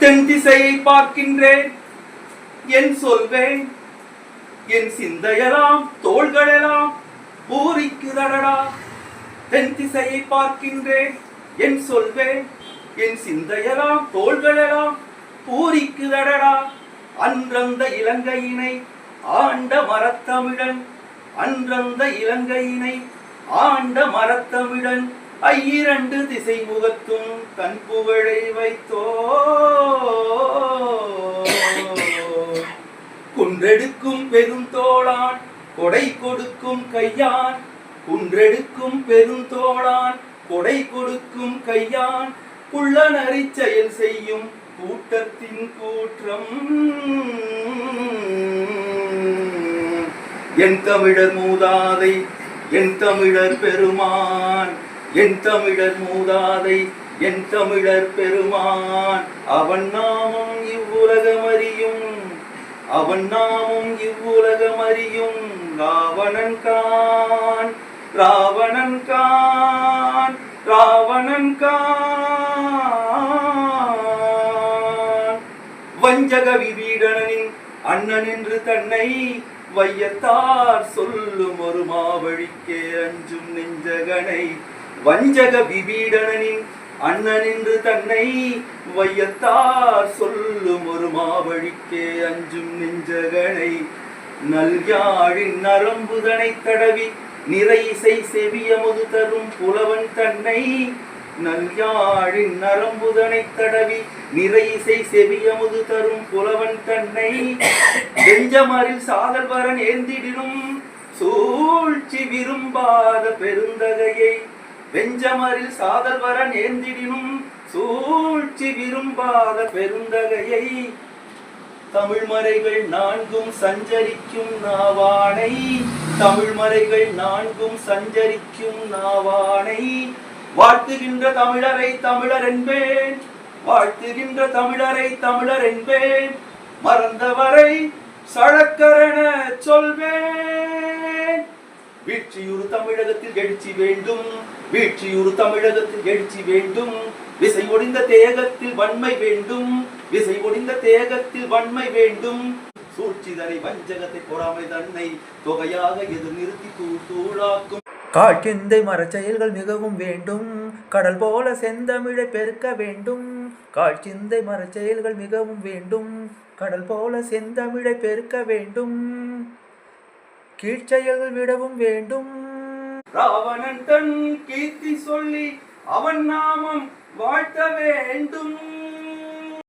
தென் திசையை பார்க்கின்றேன். என் சொல்வேன் என் சிந்தையெல்லாம் தோள்களெல்லாம் பூரிக்குதடடா தென் திசையை பார்க்கின்றேன் என் சொல்வேன் என் சிந்தையெல்லாம் தோள்களெல்லாம் பூரிக்குதடடா அன்றந்த இலங்கையினை ஆண்ட மரத்தமிழன் அன்றந்த இலங்கையினை ஆண்ட மரத்தமிழன் ஐயிரண்டு திசை முகத்தும் தன் புகழை வைத்தோ. குன்றெடுக்கும் பெருந்தோளான் கொடை கொடுக்கும் கையான். குன்றெடுக்கும் பெருந்தோளான் கொடை கொடுக்கும் கையான். புள்ளனறி செயல் செய்யும் கூட்டத்தின் கூற்றம். என் தமிழர் மூதாதை என் தமிழர் பெருமான். என் தமிழர் மூதாதை என் தமிழர் பெருமான். அவன் நாமம் இவ்வுலகம் அறியும் அவன் நாமம் இவ்வுலகம் அறியும் ராவணன் கான் ராவணன் கான் ராவணன் கான். வஞ்சக விபீடனின் அண்ணன் என்று தன்னை வையத்தார் சொல்லும் ஒரு மாவழிக்கே அஞ்சும் நெஞ்சகனை வஞ்சக விபீடனின் அண்ணன் என்று தன்னை வையத்தார் சொல்லும் ஒரு மாவழிக்கே அஞ்சும் நெஞ்சகனை நல்யாழின் நரம்புதனை தடவி நிறை இசை செவியமுது தரும் புலவன் தன்னை நல்யாழின் நரம்புதனை தடவி நிறை இசை செவியமுது தரும் புலவன் தன்னை வெஞ்சமரில் சாதல்வரன் ஏந்திடினும் சூழ்ச்சி விரும்பாத பெருந்தகையை வெஞ்சமரில் சாதல் வரன் சூழ்ச்சி விரும்பாத பெருந்தகையை தமிழ் மறைகள் நான்கும் சஞ்சரிக்கும் நாவானை தமிழ் மறைகள் நான்கும் சஞ்சரிக்கும் நாவானை. வாழ்த்துகின்ற தமிழரை தமிழர் என்பேன் வாழ்த்துகின்ற தமிழரை தமிழர் என்பேன் மறந்தவரை சழக்கரென சொல்வேன். வீழ்ச்சியுறு தமிழகத்தில் எழுச்சி வேண்டும் வீழ்ச்சியுறு தமிழகத்தில் எழுச்சி வேண்டும். விசை ஒடிந்த தேகத்தில் வன்மை வேண்டும் விசை ஒடிந்த தேகத்தில் வன்மை வேண்டும். சூழ்ச்சிதனை வஞ்சகத்தை பொறாமை தன்னை தொகையாக எதிர் நிறுத்தி தூள் தூளாக்கும். காட்சிந்தை மரச்செயல்கள் மிகவும் வேண்டும் கடல் போல செந்தமிழை பெருக்க வேண்டும். காட்சிந்தை மரச்செயல்கள் மிகவும் வேண்டும் கடல் போல செந்தமிழை பெருக்க வேண்டும். கீழ்ச்செயல்கள் விடவும் வேண்டும். ராவணன் தன் கீர்த்தி சொல்லி அவன் நாமம் வாழ்த்த வேண்டும்.